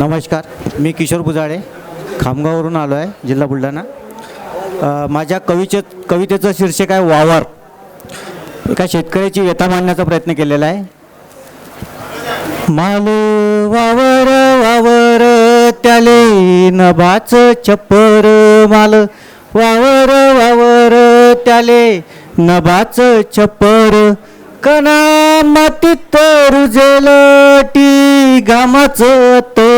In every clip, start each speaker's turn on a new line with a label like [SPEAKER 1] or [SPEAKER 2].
[SPEAKER 1] नमस्कार मी किशोर बुजाळे खामगाववरून आलो आहे जिल्हा बुलढाणा. माझ्या कविचे कवितेचं शीर्षक आहे वावर. एका शेतकऱ्याची व्यथा मांडण्याचा प्रयत्न केलेला आहे. मालू वावर वावर त्याले नभाच छप्पर माल. वावर वावर त्याले नभाच छप्पर. कना मातीत रुजेल टी घामाच तो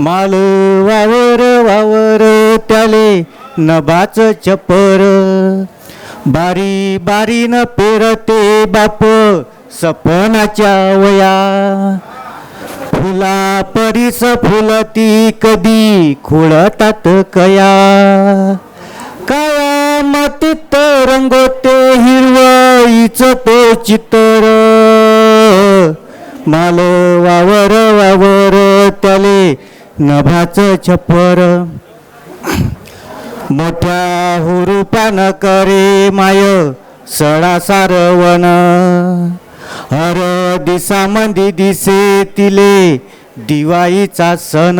[SPEAKER 1] माल वावर वावर त्याले नभाच छप्पर बारी बारीनं पेरते बाप सपनाच्या वया. फुला परीस फुलती कधी खुळतात कया. काया मातीत रंगोते हिरवईच ते चित्र. माल वावर वावर त्याले नभाच छप्पर. मोठ्या हुरूपान करे माय सडा सारवण. हर दिसामंदी दिसे तिले दिवाळीचा सण.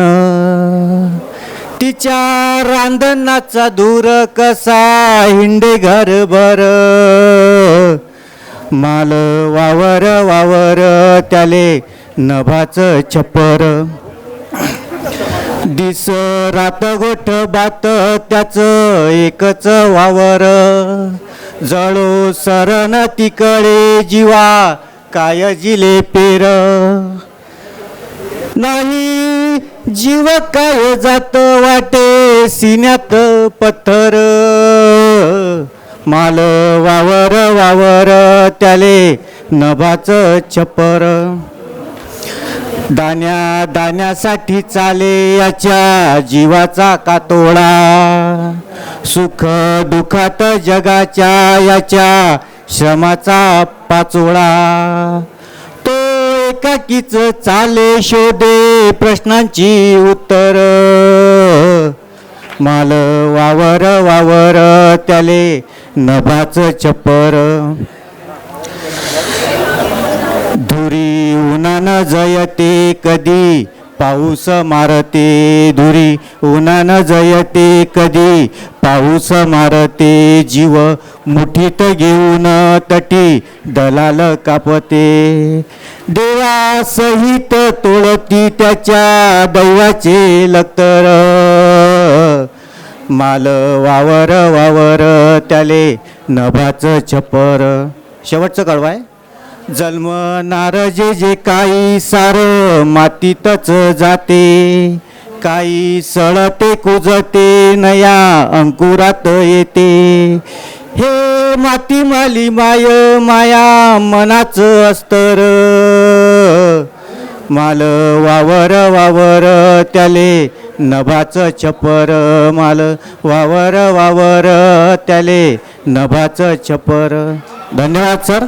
[SPEAKER 1] तिच्या रांधणाचा दूर कसा हिंडे घरभर. माल वावर वावर त्याले नभाच छप्पर. दिस रात गोठ बात त्याच एकच वावर. जळो सरण तिकडे जीवा काय जिले पेर. नाही जीव काय जात वाटे सिन्यात पत्थर. माल वावर वावर त्याले नभाच छप्पर दाण्या दाण्यासाठी चाले याच्या जीवाचा कातोडा सुख दुखात जगाच्या याच्या श्रमाचा पाचोळा. तो एकाकीच चाले शोधे प्रश्नांची उत्तर. माल वावर वावर त्याले नभाच छप्पर धुरी उन्हानं जयते कधी? पाऊस मारते धुरी. उन्हानं जयते कधी? पाऊस मारते जीव. मुठीत घेऊन तटी. दलाल कापते. देवा सहित तोडती त्याच्या दैवाचे लक्तर माल वावर वावर त्याले नभाच छप्पर शेवटचं कळवाय जन्मणार जे जे काही सार मातीतच जाते काही सळते कुजते नया अंकुरात येते. हे माती माली माय माया मनाच अस्तर. माल वावर वावर त्याले नभाच छप्पर माल वावर वावर त्याले नभाच छपर. धन्यवाद सर.